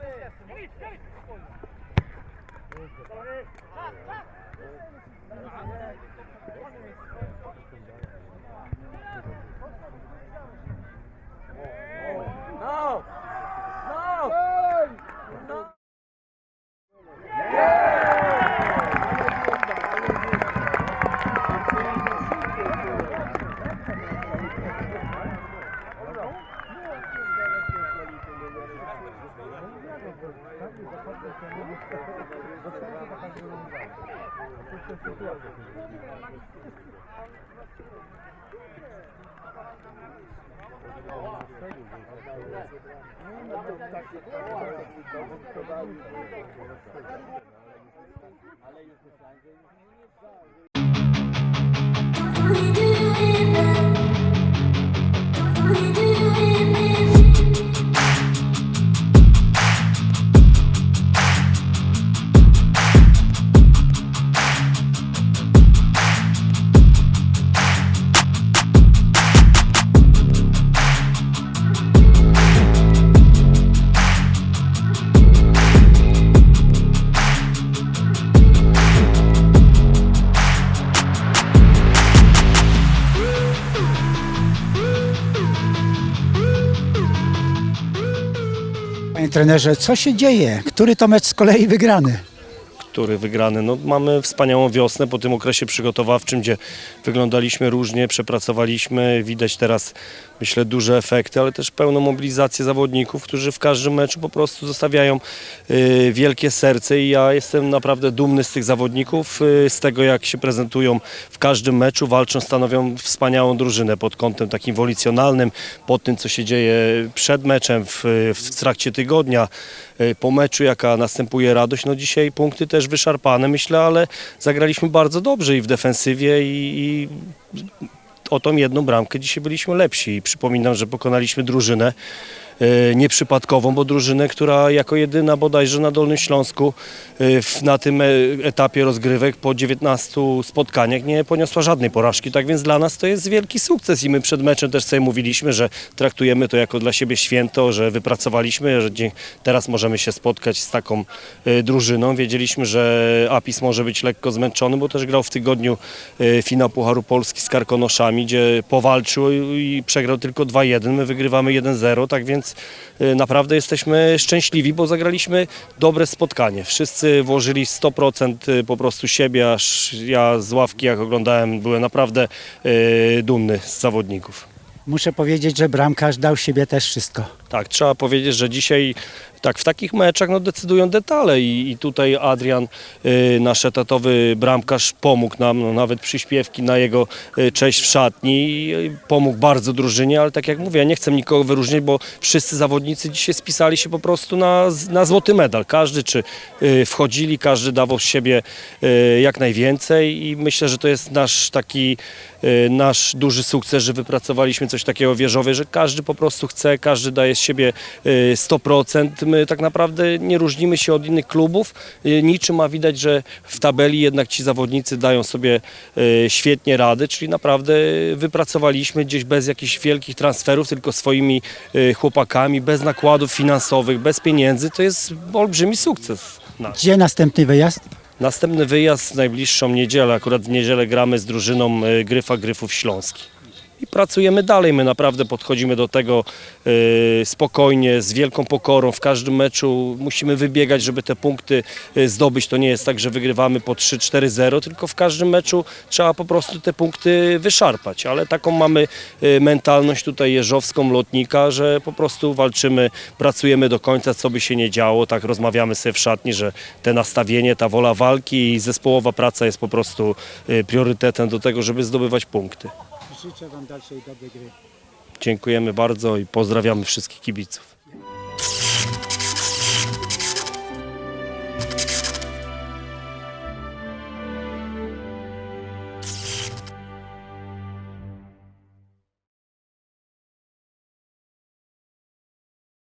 Thank you. Ale już myślałem, nie? Panie trenerze, co się dzieje? Który to mecz z kolei wygrany? Który wygrany. No, mamy wspaniałą wiosnę po tym okresie przygotowawczym, gdzie wyglądaliśmy różnie, przepracowaliśmy. Widać teraz, myślę, duże efekty, ale też pełną mobilizację zawodników, którzy w każdym meczu po prostu zostawiają y, wielkie serce i ja jestem naprawdę dumny z tych zawodników, y, z tego jak się prezentują w każdym meczu, walczą, stanowią wspaniałą drużynę pod kątem takim wolicjonalnym, pod tym, co się dzieje przed meczem, w, w trakcie tygodnia, y, po meczu, jaka następuje radość. No dzisiaj punkty też wyszarpane, myślę, ale zagraliśmy bardzo dobrze i w defensywie i, i o tą jedną bramkę dzisiaj byliśmy lepsi. I przypominam, że pokonaliśmy drużynę nieprzypadkową, bo drużynę, która jako jedyna bodajże na Dolnym Śląsku e, na tym e, etapie rozgrywek po 19 spotkaniach nie poniosła żadnej porażki. Tak więc dla nas to jest wielki sukces i my przed meczem też sobie mówiliśmy, że traktujemy to jako dla siebie święto, że wypracowaliśmy, że teraz możemy się spotkać z taką e, drużyną. Wiedzieliśmy, że Apis może być lekko zmęczony, bo też grał w tygodniu e, finał Pucharu Polski z Karkonoszami, gdzie powalczył i przegrał tylko 2-1. My wygrywamy 1-0, tak więc e, naprawdę jesteśmy szczęśliwi, bo zagraliśmy dobre spotkanie. Wszyscy włożyli 100% po prostu siebie, aż ja z ławki jak oglądałem byłem naprawdę e, dumny z zawodników. Muszę powiedzieć, że bramkarz dał siebie też wszystko. Tak, trzeba powiedzieć, że dzisiaj tak w takich meczach no, decydują detale i, i tutaj Adrian, y, nasz etatowy bramkarz, pomógł nam, no, nawet przyśpiewki na jego y, cześć w szatni, y, pomógł bardzo drużynie, ale tak jak mówię, ja nie chcę nikogo wyróżnić, bo wszyscy zawodnicy dzisiaj spisali się po prostu na, na złoty medal. Każdy czy y, wchodzili, każdy dawał z siebie y, jak najwięcej i myślę, że to jest nasz taki y, nasz duży sukces, że wypracowaliśmy coś takiego wieżowe, że każdy po prostu chce, każdy daje z siebie y, 100%. My tak naprawdę nie różnimy się od innych klubów y, niczym, a widać, że w tabeli jednak ci zawodnicy dają sobie y, świetnie rady, czyli naprawdę wypracowaliśmy gdzieś bez jakichś wielkich transferów, tylko swoimi chłopakami, bez nakładów finansowych, bez pieniędzy. To jest olbrzymi sukces. nasz. Gdzie następny wyjazd? Następny wyjazd w najbliższą niedzielę. Akurat w niedzielę gramy z drużyną Gryfa Gryfów Śląski. I pracujemy dalej. My naprawdę podchodzimy do tego y, spokojnie, z wielką pokorą. W każdym meczu musimy wybiegać, żeby te punkty y, zdobyć. To nie jest tak, że wygrywamy po 3-4-0, tylko w każdym meczu trzeba po prostu te punkty wyszarpać. Ale taką mamy y, mentalność tutaj jeżowską, lotnika, że po prostu walczymy, pracujemy do końca, co by się nie działo. Tak rozmawiamy sobie w szatni, że te nastawienie, ta wola walki i zespołowa praca jest po prostu priorytetem do tego, żeby zdobywać punkty. Życzę Wam dalszej dobrej gry. Dziękujemy bardzo i pozdrawiamy wszystkich kibiców.